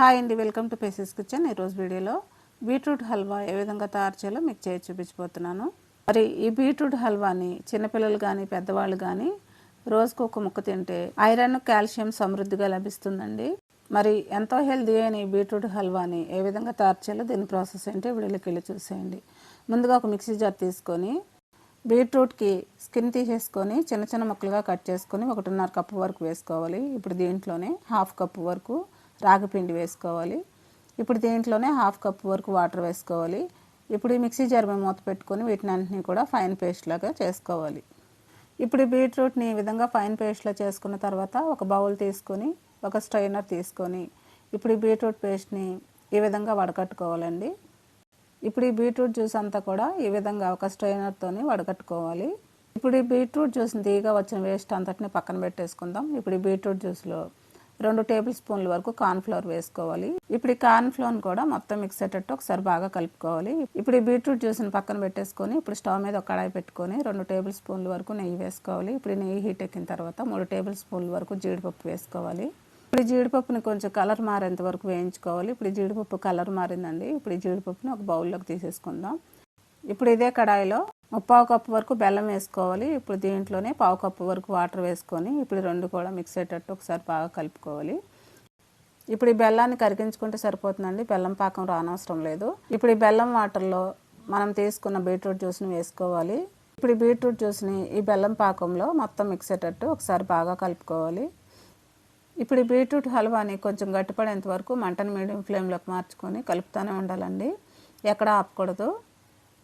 Hi అండి welcome to phases kitchen. ఈరోజు వీడియోలో బీట్రూట్ హల్వా ఏ విధంగా తయారు చేయాలో మీకు చేసి చూపించబోతున్నాను. మరి ఈ బీట్రూట్ హల్వాని చిన్నపిల్లలు కానీ పెద్దవాళ్ళు కానీ రోజుకు ఒక ముక్క తింటే ఐరన్ కాల్షియం సమృద్ధిగా లభిస్తుందండి. మరి ఎంతో హెల్దీ అయిన ఈ బీట్రూట్ హల్వాని ఏ విధంగా తయారు చేయాలో దీని ప్రాసెస్ ఏంటో వీడియోకి వెళ్ళి చూసేయండి. ముందుగా ఒక మిక్సీ జార్ తీసుకొని బీట్రూట్కి స్కిన్ తీసేసుకొని చిన్న చిన్న ముక్కలుగా కట్ చేసుకొని ఒకటిన్నర కప్పు వరకు వేసుకోవాలి. ఇప్పుడు దీంట్లోనే హాఫ్ కప్పు వరకు రాగి పిండి వేసుకోవాలి. ఇప్పుడు దీంట్లోనే హాఫ్ కప్ వరకు వాటర్ వేసుకోవాలి. ఇప్పుడు ఈ మిక్సీ జార్ మేము మూత పెట్టుకొని వీటిని అన్నింటినీ కూడా ఫైన్ పేస్ట్ లాగా చేసుకోవాలి. ఇప్పుడు బీట్రూట్ని ఈ విధంగా ఫైన్ పేస్ట్లో చేసుకున్న తర్వాత ఒక బౌల్ తీసుకొని ఒక స్ట్రైనర్ తీసుకొని ఇప్పుడు ఈ బీట్రూట్ పేస్ట్ని ఈ విధంగా వడకట్టుకోవాలండి. ఇప్పుడు ఈ బీట్రూట్ జ్యూస్ అంతా కూడా ఈ విధంగా ఒక స్ట్రైనర్తోని వడకట్టుకోవాలి. ఇప్పుడు ఈ బీట్రూట్ జ్యూస్ని తీగా వచ్చిన వేస్ట్ అంతటిని పక్కన పెట్టేసుకుందాం. ఇప్పుడు ఈ బీట్రూట్ జ్యూస్లో రెండు టేబుల్ స్పూన్ల వరకు కార్న్ఫ్లవర్ వేసుకోవాలి. ఇప్పుడు ఈ కార్న్ఫ్లవర్ కూడా మొత్తం మిక్స్ అయ్యేటట్టు ఒకసారి బాగా కలుపుకోవాలి. ఇప్పుడు ఈ బీట్రూట్ జ్యూస్ని పక్కన పెట్టేసుకొని ఇప్పుడు స్టవ్ మీద ఒక కడాయి పెట్టుకొని రెండు టేబుల్ స్పూన్ల వరకు నెయ్యి వేసుకోవాలి. ఇప్పుడు నెయ్యి హీట్ ఎక్కిన తర్వాత మూడు టేబుల్ స్పూన్ల వరకు జీడిపప్పు వేసుకోవాలి. ఇప్పుడు జీడిపప్పుని కొంచెం కలర్ మారేంత వరకు వేయించుకోవాలి. ఇప్పుడు జీడిపప్పు కలర్ మారిందండి. ఇప్పుడు జీడిపప్పుని ఒక బౌల్లోకి తీసేసుకుందాం. ఇప్పుడు ఇదే కడాయిలో ముప్పావు కప్పు వరకు బెల్లం వేసుకోవాలి. ఇప్పుడు దీంట్లోనే పావు కప్పు వరకు వాటర్ వేసుకొని ఇప్పుడు రెండు కూడా మిక్స్ అయ్యేటట్టు ఒకసారి బాగా కలుపుకోవాలి. ఇప్పుడు ఈ బెల్లాన్ని కరిగించుకుంటే సరిపోతుందండి. బెల్లం పాకం రానవసరం లేదు. ఇప్పుడు ఈ బెల్లం వాటర్లో మనం తీసుకున్న బీట్రూట్ జ్యూస్ని వేసుకోవాలి. ఇప్పుడు ఈ బీట్రూట్ జ్యూస్ని ఈ బెల్లం పాకంలో మొత్తం మిక్స్ అయ్యేటట్టు ఒకసారి బాగా కలుపుకోవాలి. ఇప్పుడు ఈ బీట్రూట్ హల్వాని కొంచెం గట్టిపడేంత వరకు మంటను మీడియం ఫ్లేమ్లోకి మార్చుకొని కలుపుతూనే ఉండాలండి. ఎక్కడ ఆపకూడదు.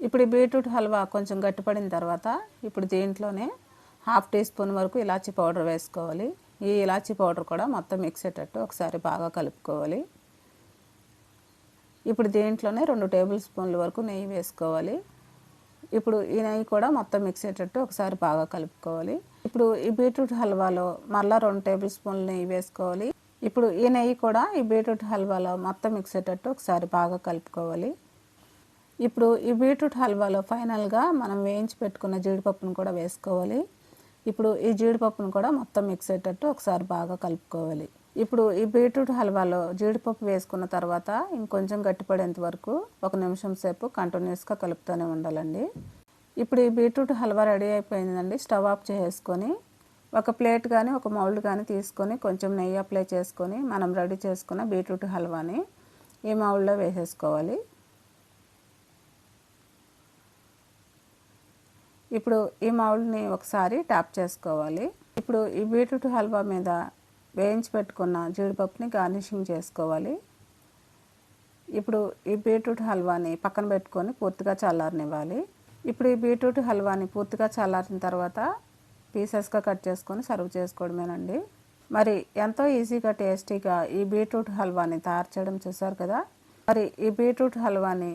ఇప్పుడు ఈ బీట్రూట్ హల్వా కొంచెం గట్టిపడిన తర్వాత ఇప్పుడు దీంట్లోనే హాఫ్ టీ స్పూన్ వరకు ఇలాచీ పౌడర్ వేసుకోవాలి. ఈ ఇలాచి పౌడర్ కూడా మొత్తం మిక్స్ అయ్యేటట్టు ఒకసారి బాగా కలుపుకోవాలి. ఇప్పుడు దీంట్లోనే రెండు టేబుల్ స్పూన్ల వరకు నెయ్యి వేసుకోవాలి. ఇప్పుడు ఈ నెయ్యి కూడా మొత్తం మిక్స్ అయ్యేటట్టు ఒకసారి బాగా కలుపుకోవాలి. ఇప్పుడు ఈ బీట్రూట్ హల్వాలో మళ్ళీ రెండు టేబుల్ స్పూన్లు నెయ్యి వేసుకోవాలి. ఇప్పుడు ఈ నెయ్యి కూడా ఈ బీట్రూట్ హల్వాలో మొత్తం మిక్స్ అయ్యేటట్టు ఒకసారి బాగా కలుపుకోవాలి. ఇప్పుడు ఈ బీట్రూట్ హల్వాలో ఫైనల్గా మనం వేయించి పెట్టుకున్న జీడిపప్పును కూడా వేసుకోవాలి. ఇప్పుడు ఈ జీడిపప్పును కూడా మొత్తం మిక్స్ అయ్యేటట్టు ఒకసారి బాగా కలుపుకోవాలి. ఇప్పుడు ఈ బీట్రూట్ హల్వాలో జీడిపప్పు వేసుకున్న తర్వాత ఇంకొంచెం గట్టిపడేంత వరకు ఒక నిమిషం సేపు కంటిన్యూస్గా కలుపుతూనే ఉండాలండి. ఇప్పుడు ఈ బీట్రూట్ హల్వా రెడీ అయిపోయిందండి. స్టవ్ ఆఫ్ చేసుకొని ఒక ప్లేట్ కానీ ఒక మౌల్డ్ కానీ తీసుకొని కొంచెం నెయ్యి అప్లై చేసుకొని మనం రెడీ చేసుకున్న బీట్రూట్ హల్వాని ఈ మౌల్డ్లో వేసేసుకోవాలి. ఇప్పుడు ఈ మౌల్డ్ని ఒకసారి ట్యాప్ చేసుకోవాలి. ఇప్పుడు ఈ బీట్రూట్ హల్వా మీద వేయించి పెట్టుకున్న జీడిపప్పుని గార్నిషింగ్ చేసుకోవాలి. ఇప్పుడు ఈ బీట్రూట్ హల్వాని పక్కన పెట్టుకొని పూర్తిగా చల్లారనివ్వాలి. ఇప్పుడు ఈ బీట్రూట్ హల్వాని పూర్తిగా చల్లారిన తర్వాత పీసెస్గా కట్ చేసుకొని సర్వ్ చేసుకోవడమేనండి. మరి ఎంతో ఈజీగా టేస్టీగా ఈ బీట్రూట్ హల్వాని తయారు చేయడం చూసారు కదా? మరి ఈ బీట్రూట్ హల్వాని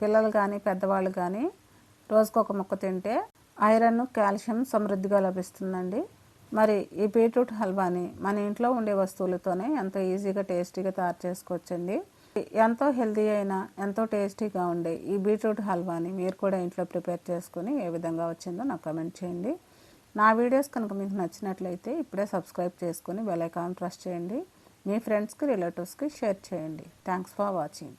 పిల్లలు కానీ పెద్దవాళ్ళు కానీ రోజుకు ఒక ముక్క తింటే ఐరన్ కాల్షియం సమృద్ధిగా లభిస్తుందండి. మరి ఈ బీట్రూట్ హల్వాని మన ఇంట్లో ఉండే వస్తువులతోనే ఎంతో ఈజీగా టేస్టీగా తయారు చేసుకోవచ్చండి. ఎంతో హెల్దీ అయినా ఎంతో టేస్టీగా ఉండే ఈ బీట్రూట్ హల్వాని మీరు కూడా ఇంట్లో ప్రిపేర్ చేసుకుని ఏ విధంగా వచ్చిందో నాకు కమెంట్ చేయండి. నా వీడియోస్ కనుక మీకు నచ్చినట్లయితే ఇప్పుడే సబ్స్క్రైబ్ చేసుకుని బెల్ ఐకాన్ ప్రెస్ చేయండి. మీ ఫ్రెండ్స్కి రిలేటివ్స్కి షేర్ చేయండి. Thanks for watching.